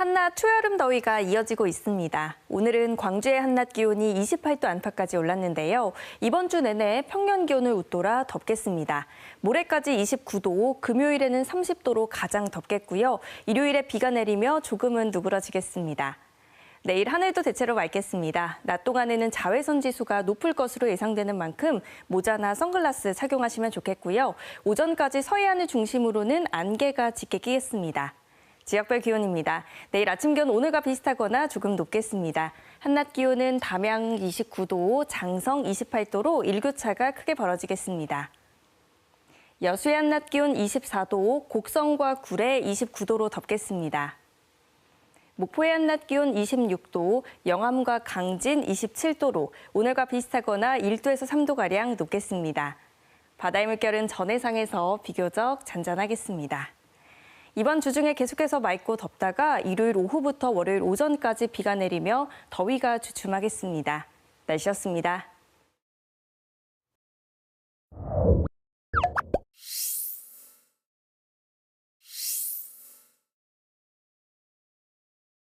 한낮 초여름 더위가 이어지고 있습니다. 오늘은 광주의 한낮 기온이 28도 안팎까지 올랐는데요. 이번 주 내내 평년 기온을 웃돌아 덥겠습니다. 모레까지 29도, 금요일에는 30도로 가장 덥겠고요. 일요일에 비가 내리며 조금은 누그러지겠습니다. 내일 하늘도 대체로 맑겠습니다. 낮 동안에는 자외선 지수가 높을 것으로 예상되는 만큼 모자나 선글라스 착용하시면 좋겠고요. 오전까지 서해안을 중심으로는 안개가 짙게 끼겠습니다. 지역별 기온입니다. 내일 아침 기온 오늘과 비슷하거나 조금 높겠습니다. 한낮 기온은 담양 29도, 장성 28도로 일교차가 크게 벌어지겠습니다. 여수의 한낮 기온 24도, 곡성과 구례 29도로 덥겠습니다. 목포의 한낮 기온 26도, 영암과 강진 27도로 오늘과 비슷하거나 1도에서 3도가량 높겠습니다. 바다의 물결은 전해상에서 비교적 잔잔하겠습니다. 이번 주 중에 계속해서 맑고 덥다가 일요일 오후부터 월요일 오전까지 비가 내리며 더위가 주춤하겠습니다. 날씨였습니다.